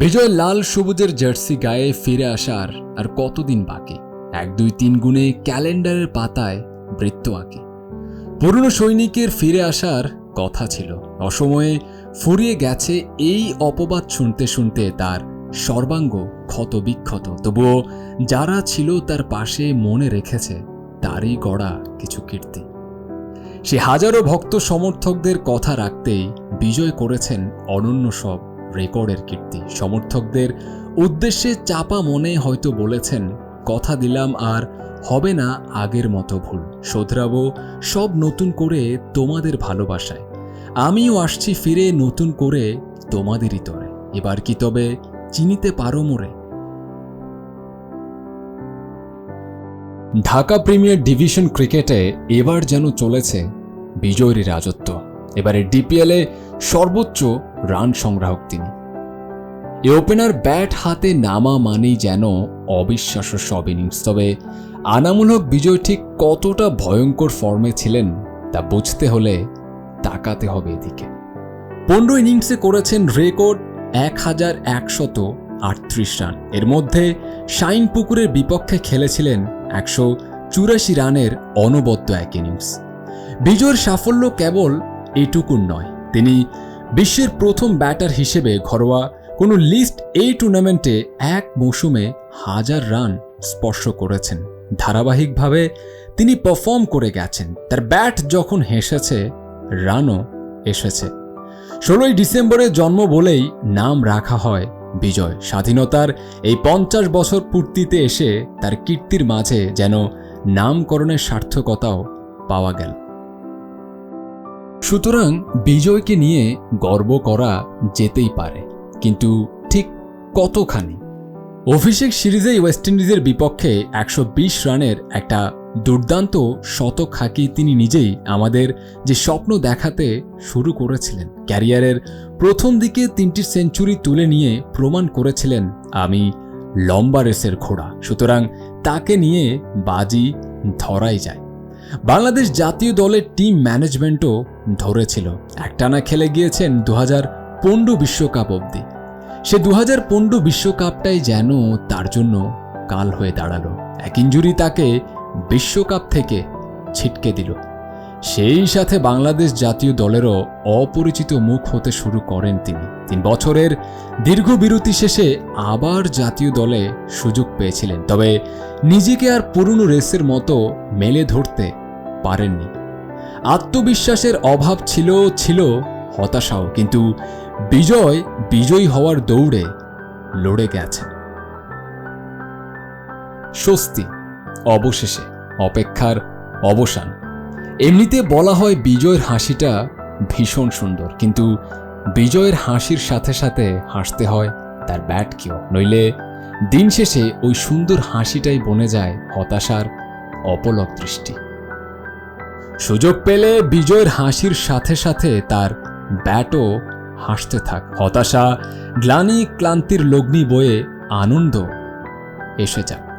বিজয় লাল সবুজের জার্সি গায়ে ফিরে আসার আর কতদিন বাকি? এক, দুই, তিন গুণে ক্যালেন্ডারের পাতায় বৃত্ত আঁকে। পুরনো সৈনিকের ফিরে আসার কথা ছিল। অসময়ে ফুরিয়ে গেছে এই অপবাদ শুনতে শুনতে তার সর্বাঙ্গ ক্ষত বিক্ষত তবুও যারা ছিল তার পাশে মনে রেখেছে তারই গড়া কিছু কীর্তি। সে হাজারো ভক্ত সমর্থকদের কথা রাখতেই বিজয় করেছেন অনন্য সব রেকর্ডের কীর্তি। সমর্থকদের উদ্দেশ্যে চাপা মনে হয়তো বলেছেন, কথা দিলাম আর হবে না আগের মতো ভুল। শোধরাবো সব নতুন করে তোমাদের ভালোবাসায়। আমিও আসছি ফিরে নতুন করে তোমাদেরই তরে। এবার কি তবে চিনিতে পারো মোরে? ঢাকা প্রিমিয়ার ডিভিশন ক্রিকেটে এবার যেন চলেছে বিজয়ীর রাজত্ব। এবারে ডিপিএলে সর্বোচ্চ রান সংগ্রাহক তিনি। এ ওপেনার ব্যাট হাতে নামা মানেই যেন অবিশ্বাস্য সব ইনিংস। তবে আনামূলক বিজয় ঠিক কতটা ভয়ঙ্কর ফর্মে ছিলেন, তা বুঝতে হলে তাকাতে হবে এদিকে। পনেরো ইনিংসে করেছেন রেকর্ড এক হাজার একশত আটত্রিশ রান। এর মধ্যে শাইন পুকুরের বিপক্ষে খেলেছিলেন একশো চুরাশি রানের অনবদ্য এক ইনিংস। বিজয়ের সাফল্য কেবল এটুকুন নয়, তিনি বিশ্বের প্রথম ব্যাটার হিসেবে ঘরোয়া কোনো লিস্ট এই টুর্নামেন্টে এক মৌসুমে হাজার রান স্পর্শ করেছেন। ধারাবাহিকভাবে তিনি পারফর্ম করে গেছেন। তার ব্যাট যখন হেসেছে, রানও এসেছে। ষোলোই ডিসেম্বরে জন্ম বলেই নাম রাখা হয় বিজয়। স্বাধীনতার এই পঞ্চাশ বছর পূর্তিতে এসে তার কীর্তির মাঝে যেন নামকরণের সার্থকতাও পাওয়া গেল। সুতরাং বিজয়কে নিয়ে গর্ব করা যেতেই পারে, কিন্তু ঠিক কতখানি? অভিষেক সিরিজেই ওয়েস্ট ইন্ডিজের বিপক্ষে একশো বিশ রানের একটা দুর্দান্ত শতক হাঁকি তিনি নিজেই আমাদের যে স্বপ্ন দেখাতে শুরু করেছিলেন। ক্যারিয়ারের প্রথম দিকে তিনটি সেঞ্চুরি তুলে নিয়ে প্রমাণ করেছিলেন আমি লম্বা রেসের ঘোড়া, সুতরাং তাকে নিয়ে বাজি ধরাই যায়। বাংলাদেশ জাতীয় দলের টিম ম্যানেজমেন্টও ধরেছিল। একটানা খেলে গিয়েছেন দু হাজার বিশ্বকাপ অবধি। সে দু হাজার বিশ্বকাপটাই যেন তার জন্য কাল হয়ে দাঁড়াল। এক ইঞ্জুরি তাকে বিশ্বকাপ থেকে ছিটকে দিল। সেই সাথে বাংলাদেশ জাতীয় দলেরও অপরিচিত মুখ হতে শুরু করেন তিনি। তিন বছরের দীর্ঘ বিরতি শেষে আবার জাতীয় দলে সুযোগ পেয়েছিলেন। তবে নিজেকে আর পুরনো রেসের মতো মেলে ধরতে পারেননি। আত্মবিশ্বাসের অভাব ছিল ছিল হতাশাও, কিন্তু বিজয়, বিজয়ী হওয়ার দৌড়ে লড়ে গেছে। স্বস্তি, অবশেষে, অপেক্ষার অবসান। এমনিতে বলা হয় বিজয়ের হাসিটা ভীষণ সুন্দর, কিন্তু বিজয়ের হাসির সাথে সাথে হাসতে হয় তার ব্যাটকেও নইলে দিন শেষে ওই সুন্দর হাসিটাই বনে যায় হতাশার অপলক দৃষ্টি। সুযোগ পেলে বিজয়ের হাসির সাথে সাথে তার ব্যাটও হাসতে থাক। হতাশা, গ্লানি ক্লান্তির লগ্নি বয়ে আনন্দ এসে যাক।